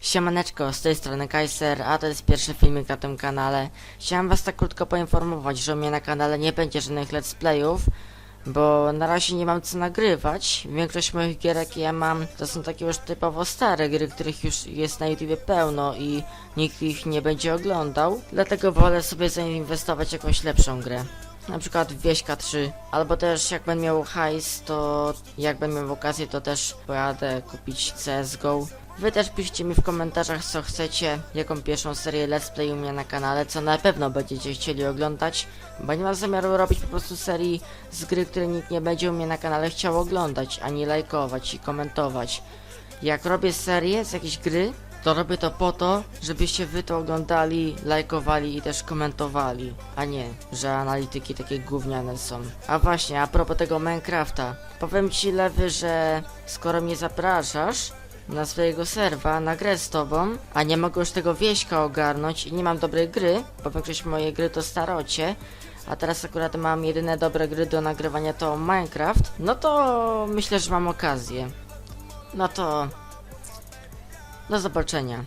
Siemaneczko, z tej strony Kaiser, a to jest pierwszy filmik na tym kanale. Chciałem was tak krótko poinformować, że u mnie na kanale nie będzie żadnych let's playów, bo na razie nie mam co nagrywać. Większość moich gier, jakie ja mam, to są takie już typowo stare gry, których już jest na YouTubie pełno i nikt ich nie będzie oglądał. Dlatego wolę sobie zainwestować jakąś lepszą grę. Na przykład Wieśka 3, albo też jak będę miał hajs, to jak będę miał okazję, to też pojadę kupić CSGO. Wy też piszcie mi w komentarzach co chcecie, jaką pierwszą serię let's play u mnie na kanale, co na pewno będziecie chcieli oglądać, bo nie mam zamiaru robić po prostu serii z gry, które nikt nie będzie u mnie na kanale chciał oglądać, ani lajkować i komentować. Jak robię serię z jakiejś gry, to robię to po to, żebyście wy to oglądali, lajkowali i też komentowali, a nie, że analityki takie gówniane są. A właśnie, a propos tego Minecrafta, powiem ci Lewy, że skoro mnie zapraszasz na swojego serwa, na grę z tobą, a nie mogę już tego wieśka ogarnąć i nie mam dobrej gry, bo większość mojej gry to starocie, a teraz akurat mam jedyne dobre gry do nagrywania to Minecraft, no to myślę, że mam okazję. No to do zobaczenia.